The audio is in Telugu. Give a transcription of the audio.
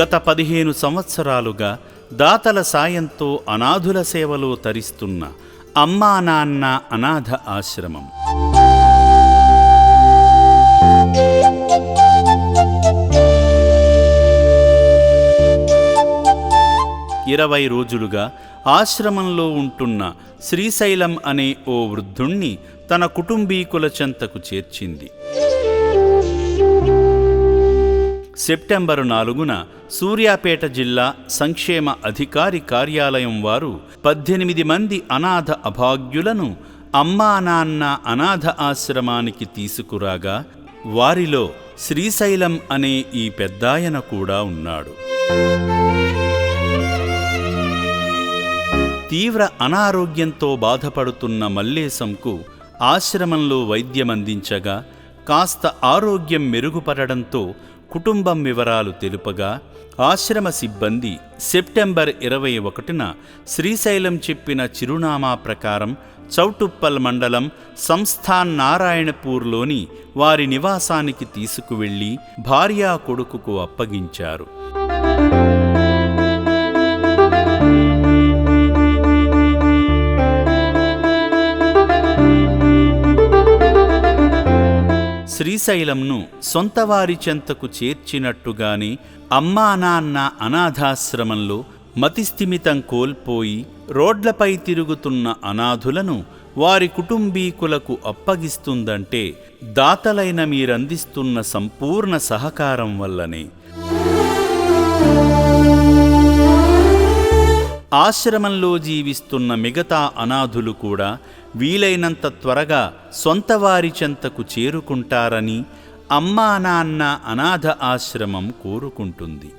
గత పదిహేను సంవత్సరాలుగా దాతల సాయంతో అనాథుల సేవలో తరిస్తున్న అమ్మా నాన్న అనాథ ఆశ్రమం. ఇరవై రోజులుగా ఆశ్రమంలో ఉంటున్న శ్రీశైలం అనే ఓ వృద్ధుణ్ణి తన కుటుంబీకుల చెంతకు చేర్చింది. సెప్టెంబరు నాలుగున సూర్యాపేట జిల్లా సంక్షేమ అధికారి కార్యాలయం వారు పద్దెనిమిది మంది అనాథ అభాగ్యులను అమ్మా నాన్న అనాథ ఆశ్రమానికి తీసుకురాగా వారిలో శ్రీశైలం అనే ఈ పెద్దాయన కూడా ఉన్నాడు. తీవ్ర అనారోగ్యంతో బాధపడుతున్న మల్లేశంకు ఆశ్రమంలో వైద్యమందించగా కాస్త ఆరోగ్యం మెరుగుపడడంతో కుటుంబం వివరాలు తెలుపగా ఆశ్రమ సిబ్బంది సెప్టెంబర్ ఇరవై ఒకటిన శ్రీశైలం చెప్పిన చిరునామా ప్రకారం చౌటుప్పల్ మండలం సంస్థాన్ నారాయణపూర్లోని వారి నివాసానికి తీసుకువెళ్ళి భార్యా కొడుకుకు అప్పగించారు. శ్రీశైలంను సొంతవారి చెంతకు చేర్చినట్టుగానే అమ్మా నాన్న అనాథాశ్రమంలో మతిస్థిమితం కోల్పోయి రోడ్లపై తిరుగుతున్న అనాథులను వారి కుటుంబీకులకు అప్పగిస్తుందంటే దాతలైన మీరందిస్తున్న సంపూర్ణ సహకారం వల్లనే. ఆశ్రమంలో జీవిస్తున్న మిగతా అనాథులు కూడా వీలైనంత త్వరగా సొంత వారి చెంతకు చేరుకుంటారని అమ్మా నాన్న అనాథ ఆశ్రమం కోరుకుంటుంది.